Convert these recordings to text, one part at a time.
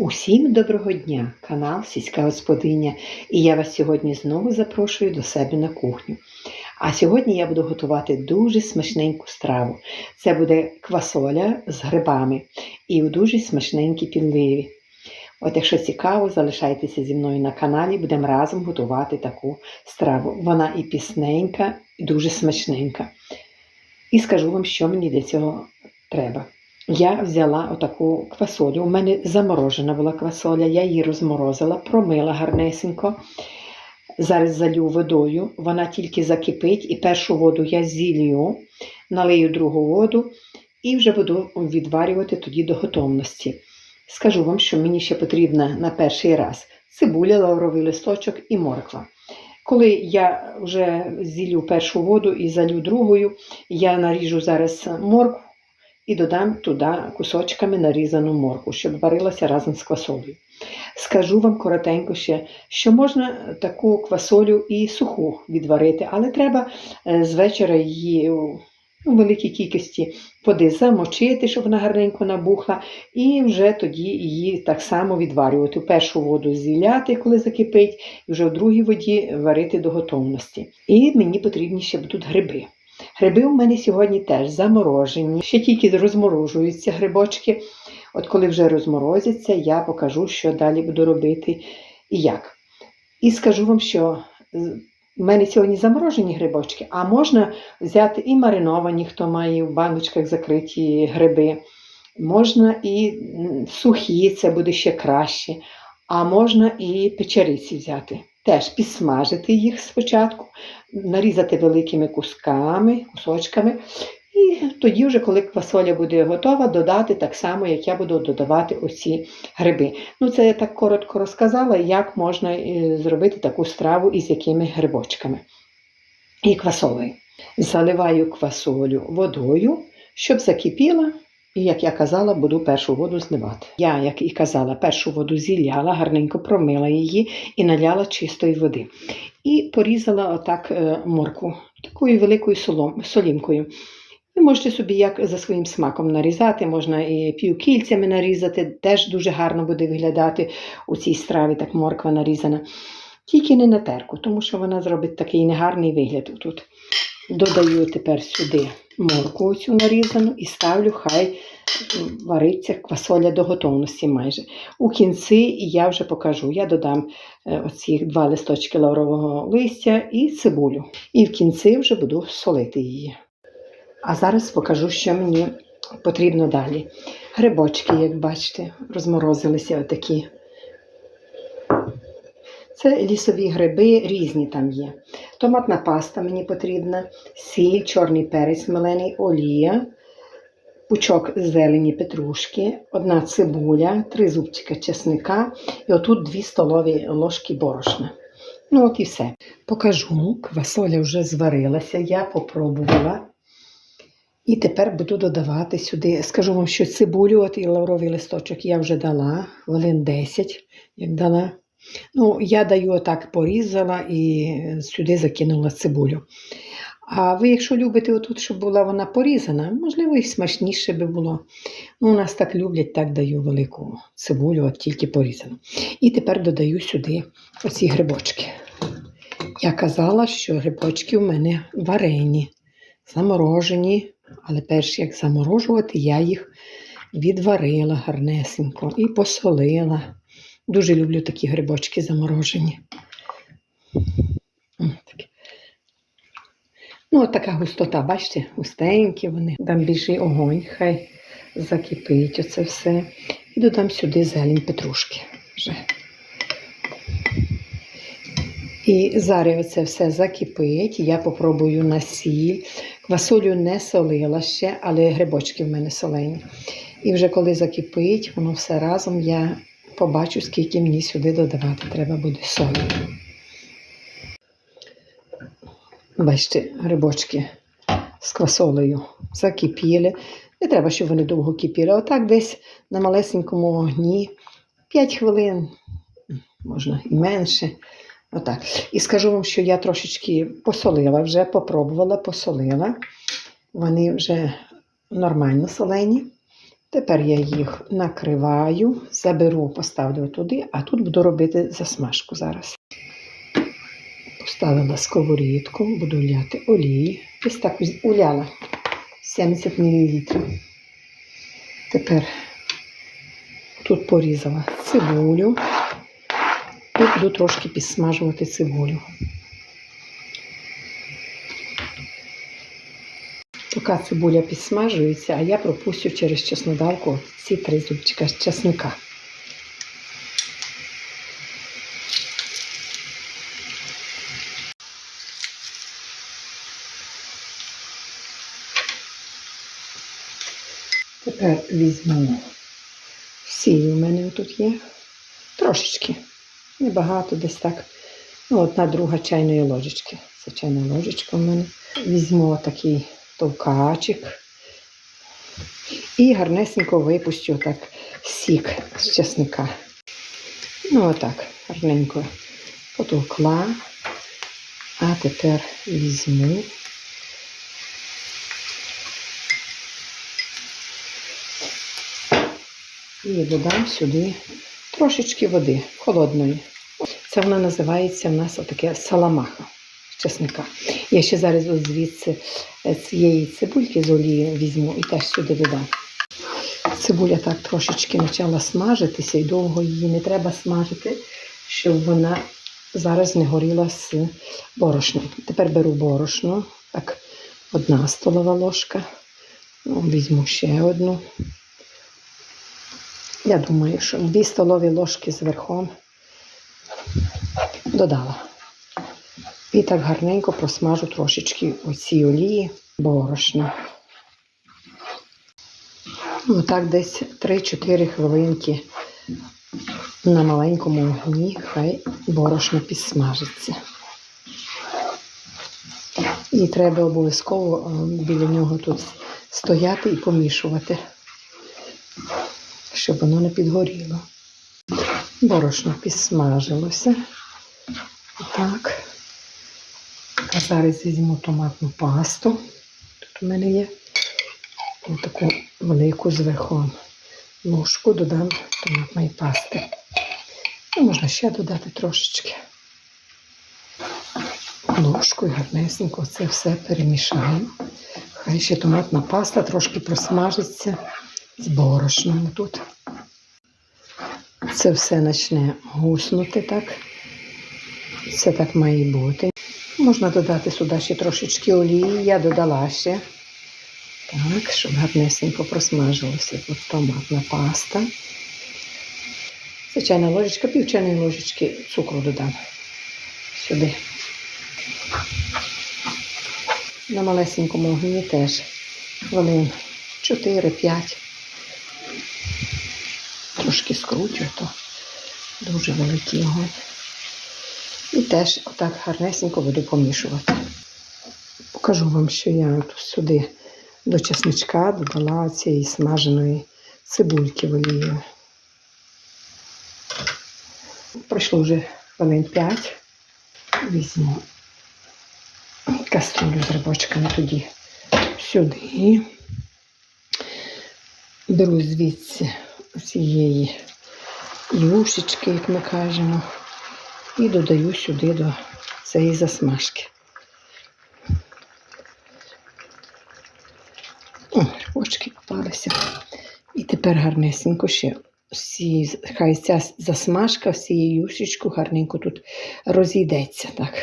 Усім доброго дня, канал Сільська Господиня, і я вас сьогодні знову запрошую до себе на кухню. А сьогодні я буду готувати дуже смачненьку страву. Це буде квасоля з грибами і у дуже смачненькій підливі. От якщо цікаво, залишайтеся зі мною на каналі, будемо разом готувати таку страву. Вона і пісненька, і дуже смачненька. І скажу вам, що мені для цього треба. Я взяла отаку квасолю. У мене заморожена була квасоля, я її розморозила, промила гарнесенько. Зараз залю водою, вона тільки закипить, і першу воду я зілью, налию другу воду і вже буду відварювати тоді до готовності. Скажу вам, що мені ще потрібна на перший раз цибуля, лавровий листочок і морква. Коли я вже зілю першу воду і залю другою, я наріжу зараз моркву і додам туди кусочками нарізану морку, щоб варилася разом з квасолею. Скажу вам коротенько ще, що можна таку квасолю і суху відварити, але треба е, з вечора її у великій кількості води замочити, щоб вона гарненько набухла, і вже тоді її так само відварювати. У першу воду зіляти, коли закипить, і вже в другій воді варити до готовності. І мені потрібні ще будуть гриби. Гриби у мене сьогодні теж заморожені, ще тільки розморожуються грибочки. От коли вже розморозяться, я покажу, що далі буду робити і як. І скажу вам, що в мене сьогодні заморожені грибочки, а можна взяти і мариновані, хто має в баночках закриті гриби. Можна і сухі, це буде ще краще. А можна і печериці взяти. Теж підсмажити їх спочатку, нарізати великими кусками, кусочками. І тоді, вже, коли квасоля буде готова, додати так само, як я буду додавати оці гриби. Ну, це я так коротко розказала, як можна зробити таку страву із якими грибочками. І квасолею. Заливаю квасолю водою, щоб закипіла. І, як я казала, буду першу воду зливати. Я, як і казала, першу воду зіляла, гарненько промила її і наляла чистої води. І порізала отак моркву такою великою солом, солімкою. Ви можете собі як за своїм смаком нарізати, можна і півкільцями нарізати, теж дуже гарно буде виглядати у цій страві, так морква нарізана. Тільки не на терку, тому що вона зробить такий негарний вигляд тут. Додаю тепер сюди морку цю нарізану і ставлю, хай вариться квасоля до готовності майже. У кінці я вже покажу, я додам оці два листочки лаврового листя і цибулю. І в кінці вже буду солити її. А зараз покажу, що мені потрібно далі. Грибочки, як бачите, розморозилися отакі. Це лісові гриби, різні там є. Томатна паста мені потрібна, сіль, чорний перець мелений, олія, пучок зелені петрушки, одна цибуля, три зубчика чесника і отут дві столові ложки борошна. Ну, от і все. Покажу, квасоля вже зварилася, я попробувала. І тепер буду додавати сюди, скажу вам, що цибулю от і лавровий листочок я вже дала, хвилин 10, як дала. Ну, я даю отак порізала і сюди закинула цибулю. А ви, якщо любите, отут, щоб була вона порізана, можливо, і смачніше би було. Ну, У нас так люблять, так даю велику цибулю, от тільки порізану. І тепер додаю сюди оці грибочки. Я казала, що грибочки у мене варені, заморожені. Але перш як заморожувати, я їх відварила гарнесенько і посолила. Дуже люблю такі грибочки заморожені. Ну, от така густота, бачите, густенькі вони. Дам більший огонь, хай закипить оце все. І додам сюди зелень петрушки. вже. І зараз оце все закипить. Я попробую на сіль. Квасолю не солила ще, але грибочки в мене солені. І вже коли закипить, воно все разом я побачу, скільки мені сюди додавати треба буде солі. Бачите, грибочки з квасолею закипіли. Не треба, щоб вони довго кипіли. Отак десь на малесенькому вогні 5 хвилин, можна і менше. Отак. І скажу вам, що я трошечки посолила вже, попробувала, посолила. Вони вже нормально солені. Тепер я їх накриваю, заберу, поставлю туди, а тут буду робити засмажку зараз. Поставила сковорідку, буду ляти олії. Ось так уляла 70 мл. Тепер тут порізала цибулю і буду трошки підсмажувати цибулю. Поки цибуля підсмажується, а я пропустю через чеснодавку ці три зубчика з чесника. Тепер візьму сіль у мене тут є. Трошечки. Небагато, десь так. Ну, одна друга чайної ложечки. Це чайна ложечка в мене. Візьму такий товкачик. І гарнесенько випущу так сік з чесника. Ну, отак, гарненько потовкла. А тепер візьму. І додам сюди трошечки води холодної. Це вона називається в нас отаке саламаха з чесника. Я ще зараз ось звідси е, цієї цибульки з олії візьму і теж сюди додам. Цибуля так трошечки почала смажитися і довго її не треба смажити, щоб вона зараз не горіла з борошном. Тепер беру борошно, так, одна столова ложка. Ну, Візьму ще одну. Я думаю, що дві столові ложки з додала. І так гарненько просмажу трошечки оці олії борошна. Отак десь 3-4 хвилинки на маленькому вогні хай борошно підсмажиться. І треба обов'язково е, біля нього тут стояти і помішувати, щоб воно не підгоріло. Борошно підсмажилося. Так. А зараз візьму томатну пасту. Тут у мене є таку велику зверху ложку додам томатної пасти. Ну, можна ще додати трошечки. Ложку і гарнесенько це все перемішаю. Хай ще томатна паста трошки просмажиться з борошном тут. Це все почне гуснути так. Це так має бути. Можна додати сюди ще трошечки олії. Я додала ще. Так, щоб гарнесенько просмажилася тут томатна паста. Звичайна ложечка, пів ложечки цукру додам сюди. На малесенькому огні теж хвилин 4-5. Трошки скручу, то дуже великий огонь. І теж отак гарнесенько буду помішувати. Покажу вам, що я сюди до чесничка додала цієї смаженої цибульки в олію. Пройшло вже хвилин 5. Візьму каструлю з рибочками тоді сюди. Беру звідси цієї юшечки, як ми кажемо, і додаю сюди до цієї засмажки. О, очки попалися. І тепер гарнесенько ще всі, хай ця засмажка, всією юшечку гарненько тут розійдеться. так.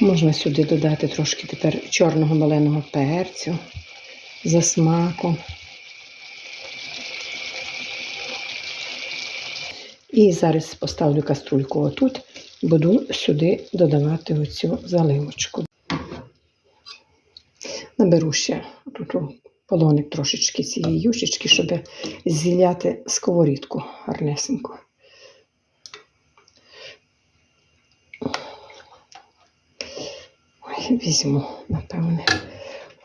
Можна сюди додати трошки тепер чорного маленого перцю за смаком. І зараз поставлю каструльку отут, буду сюди додавати оцю заливочку. Наберу ще тут полоник трошечки цієї юшечки, щоб зіляти сковорідку гарнесенько. Візьму, напевне,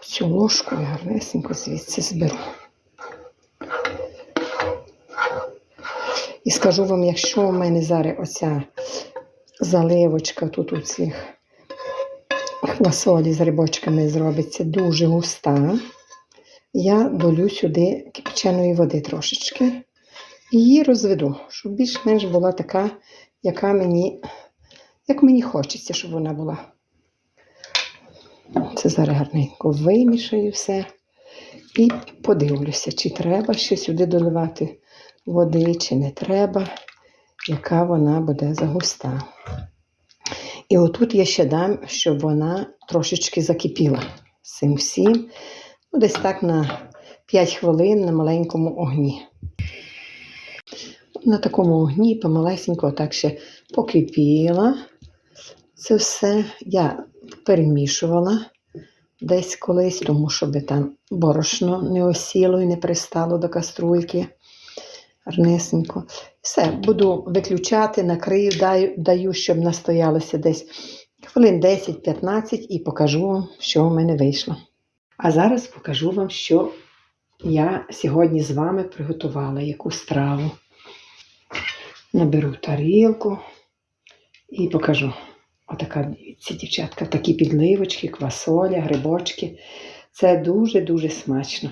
цю ложку і гарнесенько звідси зберу. І скажу вам, якщо у мене зараз оця заливочка тут у цих квасолі з рибочками зробиться дуже густа, я долю сюди кипяченої води трошечки. І її розведу, щоб більш-менш була така, яка мені, як мені хочеться, щоб вона була. Це зараз гарненько вимішаю все. І подивлюся, чи треба ще сюди доливати води, чи не треба, яка вона буде загуста. І отут я ще дам, щоб вона трошечки закипіла цим всім. Ну, десь так на 5 хвилин на маленькому огні. На такому огні помалесенько отак ще покипіла. Це все я перемішувала десь колись, тому щоб там борошно не осіло і не пристало до каструйки. Гарнесенько. Все, буду виключати, накрию, даю, даю, щоб настоялося десь хвилин 10-15 і покажу вам, що в мене вийшло. А зараз покажу вам, що я сьогодні з вами приготувала, яку страву. Наберу тарілку і покажу. Отака, дивіться, дівчатка, такі підливочки, квасоля, грибочки. Це дуже-дуже смачно.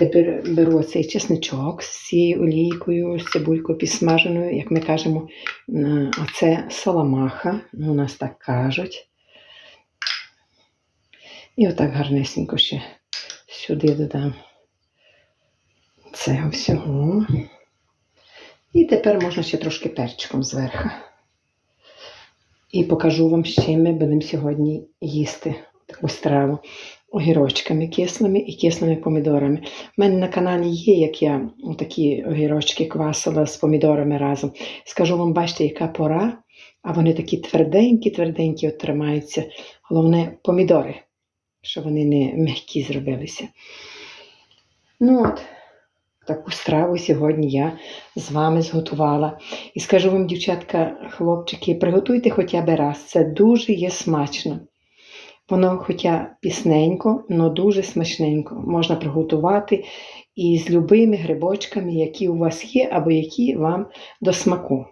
Тепер беру цей чесничок з цією олійкою, з цибулькою підсмаженою, як ми кажемо, оце саламаха, ну, у нас так кажуть. І отак гарнесенько ще сюди додам цього всього. І тепер можна ще трошки перчиком зверху. І покажу вам, з чим ми будемо сьогодні їсти таку страву. Огірочками кислими і кислими помідорами. У мене на каналі є, як я такі огірочки квасила з помідорами разом. Скажу вам, бачите, яка пора, а вони такі тверденькі, тверденькі от тримаються. Головне, помідори, щоб вони не м'які зробилися. Ну от, таку страву сьогодні я з вами зготувала. І скажу вам, дівчатка, хлопчики, приготуйте хоча б раз. Це дуже є смачно. Воно, хоча пісненько, але дуже смачненько. Можна приготувати і з любими грибочками, які у вас є, або які вам до смаку.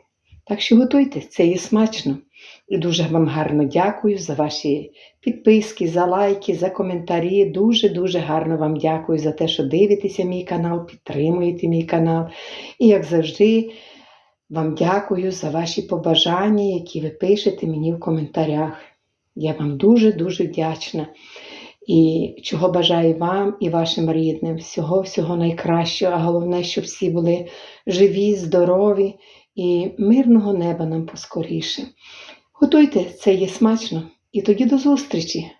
Так що готуйте, це є смачно. І дуже вам гарно дякую за ваші підписки, за лайки, за коментарі. Дуже-дуже гарно вам дякую за те, що дивитеся мій канал, підтримуєте мій канал. І як завжди, вам дякую за ваші побажання, які ви пишете мені в коментарях. Я вам дуже-дуже вдячна. І чого бажаю вам і вашим рідним. Всього-всього найкращого, а головне, щоб всі були живі, здорові і мирного неба нам поскоріше. Готуйте, це є смачно. І тоді до зустрічі!